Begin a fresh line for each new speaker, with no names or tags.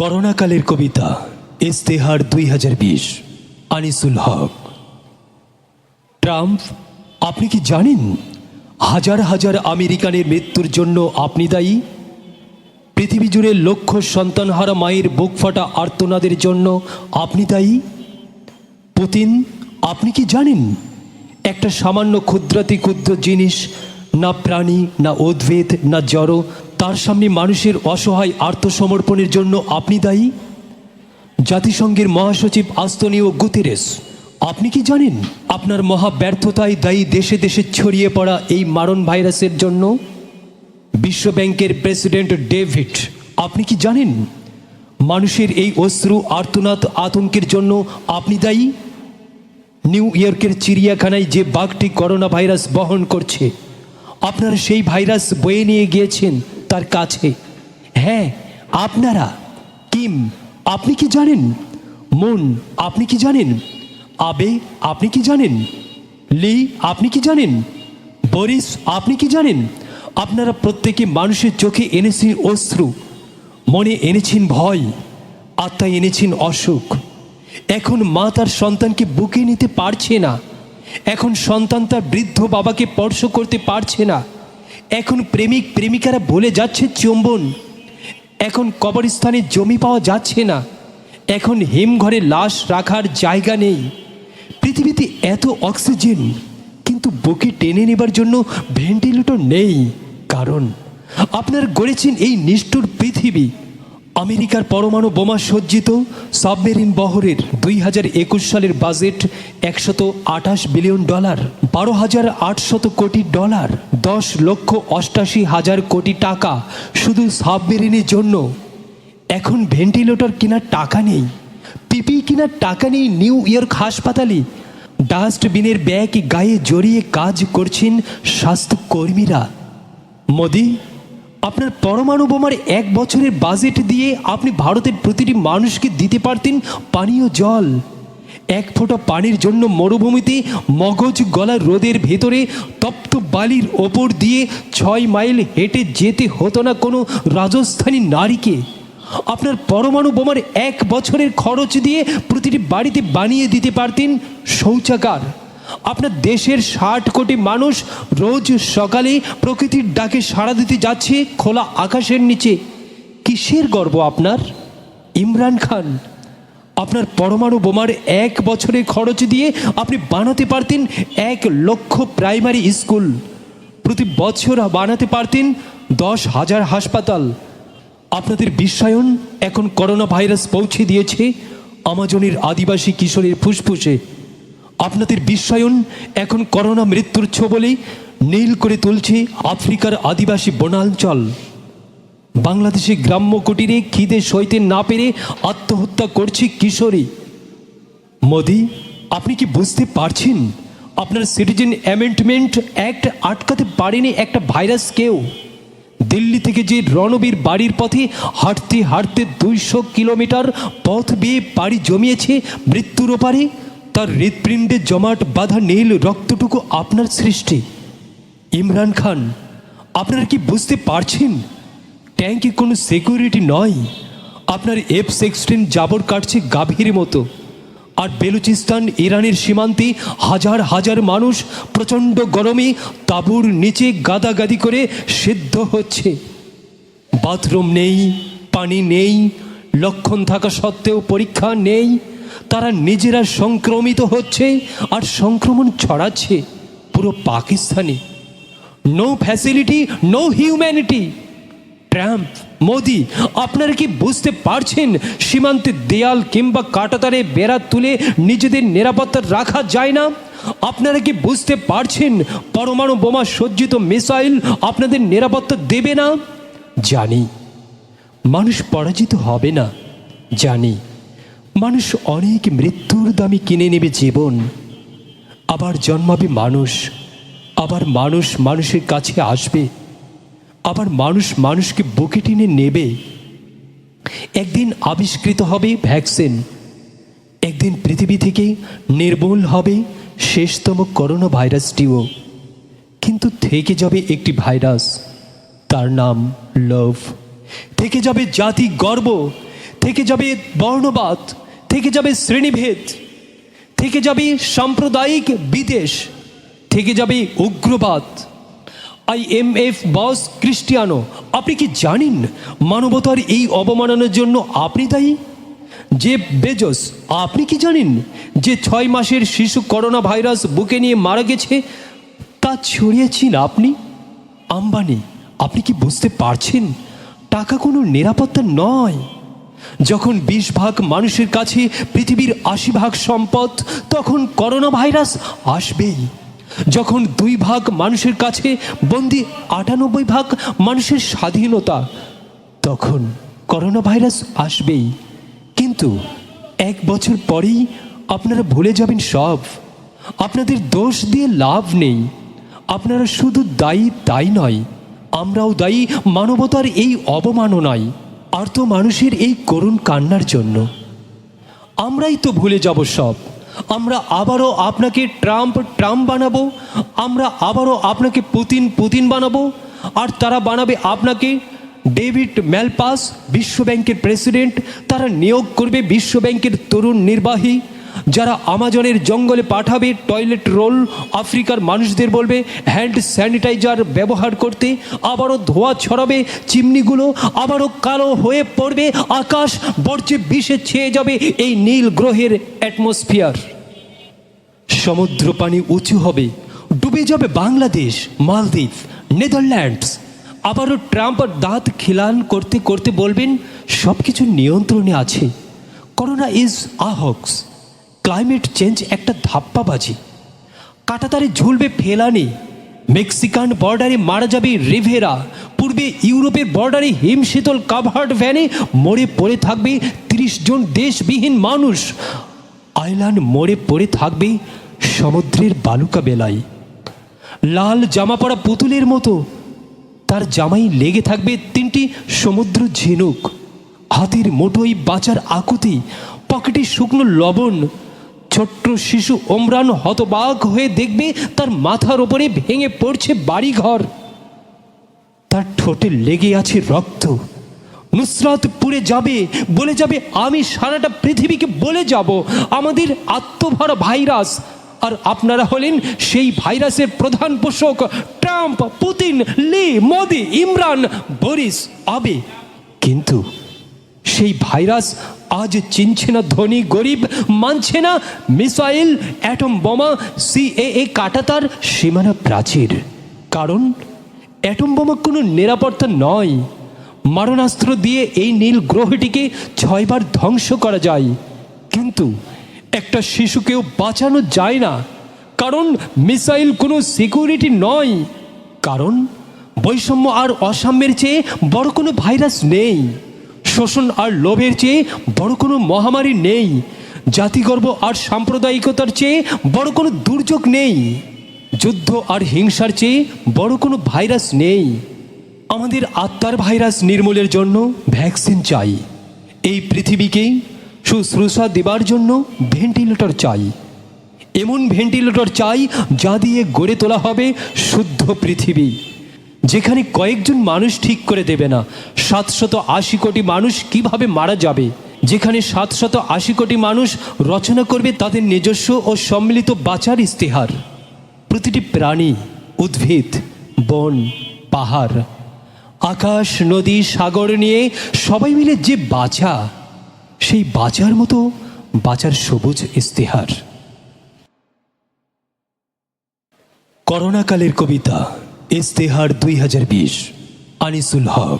করোনাকালের কবিতা, ইস্তেহার দুই হাজার বিশ, আনিসুল হক। ট্রাম্প, আপনি কি জানেন হাজার হাজার আমেরিকানের মৃত্যুর জন্য আপনি দায়ী? পৃথিবী জুড়ে লক্ষ সন্তানহারা মায়ের বুক ফাটা আর্তনাদের জন্য আপনি দায়ী? পুতিন, আপনি কি জানেন একটা সামান্য ক্ষুদ্রাতি ক্ষুদ্র জিনিস না প্রাণী, না উদ্ভিদ, না জড় তার সামনে মানুষের অসহায় আত্মসমর্পণের জন্য আপনি দায়ী? জাতিসংঘের মহাসচিব আস্তনীয় গুতেরেস, আপনি কি জানেন আপনার মহা ব্যর্থতায় দায়ী দেশে দেশে ছড়িয়ে পড়া এই মারণ ভাইরাসের জন্য? বিশ্ব ব্যাংকের প্রেসিডেন্ট ডেভিড, আপনি কি জানেন মানুষের এই অশ্রু আর্তনাদ আতঙ্কের জন্য আপনি দায়ী? নিউ ইয়র্কের চিড়িয়াখানায় যে বাঘটি করোনা ভাইরাস বহন করছে, আপনারা সেই ভাইরাস বয়ে নিয়ে গিয়েছেন। তার কাছে। হ্যাঁ আপনারা, কিম, আপনি কি জানেন? মন, আপনি কি জানেন? আবে, আপনি কি জানেন? লি, আপনি কি জানেন? বরিস, আপনি কি জানেন? আপনারা প্রত্যেকে মানুষের চোখে এনেছেন অশ্রু, মনে এনেছেন ভয়, আত্মায় এনেছেন অসুখ। এখন মা তার সন্তানকে বুকে নিতে পারছে না। এখন সন্তান তার বৃদ্ধ বাবাকে স্পর্শ করতে পারছে না। এখন প্রেমিক প্রেমিকারা বলে যাচ্ছে চুম্বন। এখন কবরস্থানে জমি পাওয়া যাচ্ছে না। এখন হিমঘরে লাশ রাখার জায়গা নেই। পৃথিবীতে এত অক্সিজেন, কিন্তু বুকে টেনে নেবার জন্য ভেন্টিলেটর নেই। কারণ আপনার গড়েছেন এই নিষ্ঠুর পৃথিবী। আমেরিকার পরমাণু বোমা সজ্জিত সাবমেরিন বহরের দুই হাজার একুশ সালের বাজেট একশত আঠাশ বিলিয়ন ডলার, বারো হাজার আটশত কোটি ডলার, দশ লক্ষ অষ্টাশি হাজার কোটি টাকা শুধু সাবমেরিনের জন্য। এখন ভেন্টিলেটর কেনার টাকা নেই। পিপি কেনার টাকা নেই নিউ ইয়র্ক হাসপাতালে। ডাস্টবিনের ব্যাগ গায়ে জড়িয়ে কাজ করছেন স্বাস্থ্যকর্মীরা। মোদি আপনার পরমাণু বোমার এক বছরের বাজেট দিয়ে আপনি ভারতের প্রতিটি মানুষকে দিতে পারতেন পানীয় জল। এক ফোঁটা পানির জন্য মরুভূমিতে মগজ গলা রোদের ভেতরে তপ্ত বালির ওপর দিয়ে ছয় মাইল হেঁটে যেতে হতো না কোনো রাজস্থানী নারীকে। আপনার পরমাণু বোমার এক বছরের খরচ দিয়ে প্রতিটি বাড়িতে বানিয়ে দিতে পারতেন শৌচাগার। আপনার দেশের ষাট কোটি মানুষ রোজ সকালে প্রকৃতির ডাকে সাড়া দিতে যাচ্ছে খোলা আকাশের নিচে। কিসের গর্ব আপনার? ইমরান খান, আপনার পরমাণু বোমার এক বছরের খরচ দিয়ে আপনি বানাতে পারতেন এক লক্ষ প্রাইমারি স্কুল। প্রতি বছর বানাতে পারতেন দশ হাজার হাসপাতাল। আপনাদের বিশ্বায়ন এখন করোনা ভাইরাস পৌঁছে দিয়েছে আমাজনের আদিবাসী কিশোরের ফুসফুসে। আপনাদের বিশ্বায়ন এখন করোনা মৃত্যুর ছোবলে নীল করে তুলছে আফ্রিকার আদিবাসী বনাঞ্চল। বাংলাদেশে গ্রাম্য কুটিরে খিদে সইতে না পেরে আত্মহত্যা করছে কিশোরী। মোদি, আপনি কি বুঝতে পারছেন? আপনার সিটিজেন অ্যামেন্ডমেন্ট অ্যাক্ট আটকাতে পারেনি একটা ভাইরাস কেউ। দিল্লি থেকে যে রণবীর বাড়ির পথে হাঁটতে হাঁটতে দুইশো কিলোমিটার পথ বেয়ে পাড়ি জমিয়েছে মৃত্যুর ওপারে তার হৃৎপিণ্ডে জমাট বাঁধা নীল রক্তটুকু আপনার সৃষ্টি। ইমরান খান, আপনারা কি বুঝতে পারছেন? ট্যাঙ্কে কোনো সিকিউরিটি নয়? আপনার এফ সিক্সটিন জাবর কাটছে গাভীর মতো। আর বেলুচিস্তান, ইরানের সীমান্তে হাজার হাজার মানুষ প্রচণ্ড গরমে তাঁবুর নিচে গাদাগাদি করে সিদ্ধ হচ্ছে। বাথরুম নেই, পানি নেই, লক্ষণ থাকা সত্ত্বেও পরীক্ষা নেই। তারা নিজেরা সংক্রমিত হচ্ছে আর সংক্রমণ ছড়াচ্ছে পুরো পাকিস্তানে। No facility no humanity Trump, Modi, আপনারা কি বুঝতে পারছেন সীমান্তে দেয়াল কিংবা কাটাতারে বেড়া তুলে নিজেদের নিরাপত্তা রাখা যায় না? আপনারা কি বুঝতে পারছেন পরমাণু বোমা সজ্জিত মিসাইল আপনাদের নিরাপত্তা দেবে না? জানি। মানুষ পরাজিত হবে না। জানি। মানুষ অনেক মৃত্যুর দামে কিনে নেবে জীবন। আবার জন্মাবে মানুষ। আবার মানুষ মানুষের কাছে আসবে। আবার মানুষ মানুষকে বুকে টেনে নেবে। একদিন আবিষ্কৃত হবে ভ্যাকসিন। একদিন পৃথিবী থেকে নির্মূল হবে শেষতম করোনা ভাইরাসটিও কিন্তু থেকে যাবে একটি ভাইরাস। তার নাম লাভ। থেকে যাবে জাতি গর্ব। থেকে যাবে বর্ণবাদ। থেকে যাবে শ্রেণীভেদ, থেকে যাবে সাম্প্রদায়িক বিদেশ, থেকে যাবে উগ্রবাদ। I M F boss Cristiano আপনি কি জানেন মানবতার এই অবমাননার জন্য আপনি দায়ী? যে বেজস, আপনি কি জানেন যে ছয় মাসের শিশু করোনা ভাইরাস বুকে নিয়ে মারা গেছে, তা ছড়িয়েছেন আপনি? আম্বানি, আপনি কি বুঝতে পারছেন? টাকা কোনো নিরাপত্তা নয়। যখন বিশ ভাগ মানুষের কাছে পৃথিবীর আশি ভাগ সম্পদ, তখন করোনা ভাইরাস আসবেই। যখন দুই ভাগ মানুষের কাছে বন্দি আটানব্বই ভাগ মানুষের স্বাধীনতা, তখন করোনা ভাইরাস আসবেই। কিন্তু এক বছর পরেই আপনারা ভুলে যাবেন সব। আপনাদের দোষ দিয়ে লাভ নেই। আপনারা শুধু দায়ী তাই নয়, আমরাও দায়ী মানবতার এই অবমাননায়। আর তো মানুষের এই করুণ কান্নার জন্য। আমরাই তো ভুলে যাব সব। আমরা আবারও আপনাকে ট্রাম্প ট্রাম্প বানাবো। আমরা আবারও আপনাকে পুতিন পুতিন বানাবো। আর তারা বানাবে আপনাকে ডেভিড ম্যালপাস, বিশ্বব্যাংকের প্রেসিডেন্ট। তারা নিয়োগ করবে বিশ্বব্যাংকের তরুণ নির্বাহী। যারা আমাজনের জঙ্গলে পাঠাবে টয়লেট রোল আফ্রিকার মানুষদের বলবে হ্যান্ড স্যানিটাইজার ব্যবহার করতে, আবারও ধোয়া ছড়াবে, চিমনিগুলো আবারও কালো হয়ে পড়বে, আকাশ বর্জ্যে বিষে ছেয়ে যাবে এই নীল গ্রহের অ্যাটমসফিয়ার সমুদ্র পানি উঁচু হবে, ডুবে যাবে বাংলাদেশ, মালদ্বীপ, নেদারল্যান্ডস। আবারও ট্রাম্প দাঁত খিলান করতে করতে বলবেন সব কিছু নিয়ন্ত্রণে আছে, corona is a hoax climate change একটা ধাপ্পাবাজি। কাটাতারে ঝুলবে ফেলানি, মেক্সিকান বর্ডারে মারা যাবে রিভেরা, পূর্বে ইউরোপের বর্ডারে হিমশীতল কাভার্ড ভ্যানে মরে পড়ে থাকবে তিরিশ জন দেশবিহীন মানুষ। আইল্যান্ড মরে পড়ে থাকবে সমুদ্রের বালুকা বেলায়। লাল জামা পরা পুতুলের মতো, তার জামাই লেগে থাকবে তিনটি সমুদ্র ঝিনুক। হাতের মোটোই বাঁচার আকুতি, পকেটে শুকনো লবণ ছোট্ট শিশু ওমরান হতবাক হয়ে দেখবে তার মাথার ওপরে ভেঙে পড়ছে বাড়িঘর। তার ঠোঁটে লেগে আছে রক্ত। নুসরাত পুড়ে যাবে, বলে যাবে, আমি সারাটা পৃথিবীকে বলে যাব, আমাদের আত্মভরা ভাইরাস। আর আপনারা হলেন সেই ভাইরাসের প্রধান পোষক Trump, Putin, Li, Modi, Imran, Boris, Abe. কিন্তু সেই ভাইরাস আজ চিনছে না ধনী গরিব, মানছে না মিসাইল, অ্যাটম বোমা, সিএএ কাটাতার সীমানা প্রাচীর। কারণ, অ্যাটম বোমা কোনো নিরাপত্তা নয়। মারণাস্ত্র দিয়ে এই নীল গ্রহটিকে ছয়বার ধ্বংস করা যায়। কিন্তু, একটা শিশুকেও বাঁচানো যায় না। কারণ, মিসাইল কোনো সিকিউরিটি নয়। কারণ, বৈষম্য আর অসাম্যের চেয়ে বড় কোনো ভাইরাস নেই। শোষণ আর লোভের চেয়ে বড় কোনো মহামারী নেই। জাতিগর্ব আর সাম্প্রদায়িকতার চেয়ে বড় কোনো দুর্যোগ নেই। যুদ্ধ আর হিংসার চেয়ে বড় কোনো ভাইরাস নেই। আমাদের আত্মার ভাইরাস নির্মূলের জন্য ভ্যাকসিন চাই। এই পৃথিবীকে শুশ্রূষা দেবার জন্য ভেন্টিলেটর চাই। এমন ভেন্টিলেটর চাই যা দিয়ে গড়ে তোলা হবে শুদ্ধ পৃথিবী। যেখানে কয়েকজন মানুষ ঠিক করে দেবে না, সাতশত আশি কোটি মানুষ কীভাবে মারা যাবে? যেখানে সাতশত আশি কোটি মানুষ রচনা করবে তাদের নিজস্ব ও সম্মিলিত বাঁচার ইস্তেহার প্রতিটি প্রাণী, উদ্ভিদ, বন, পাহাড়, আকাশ, নদী, সাগর নিয়ে সবাই মিলে যে বাঁচা, সেই বাঁচার মতো বাঁচার সবুজ ইস্তেহার করোনাকালের কবিতা ইস্তেহার দুই হাজার বিশ। আনিসুল হক।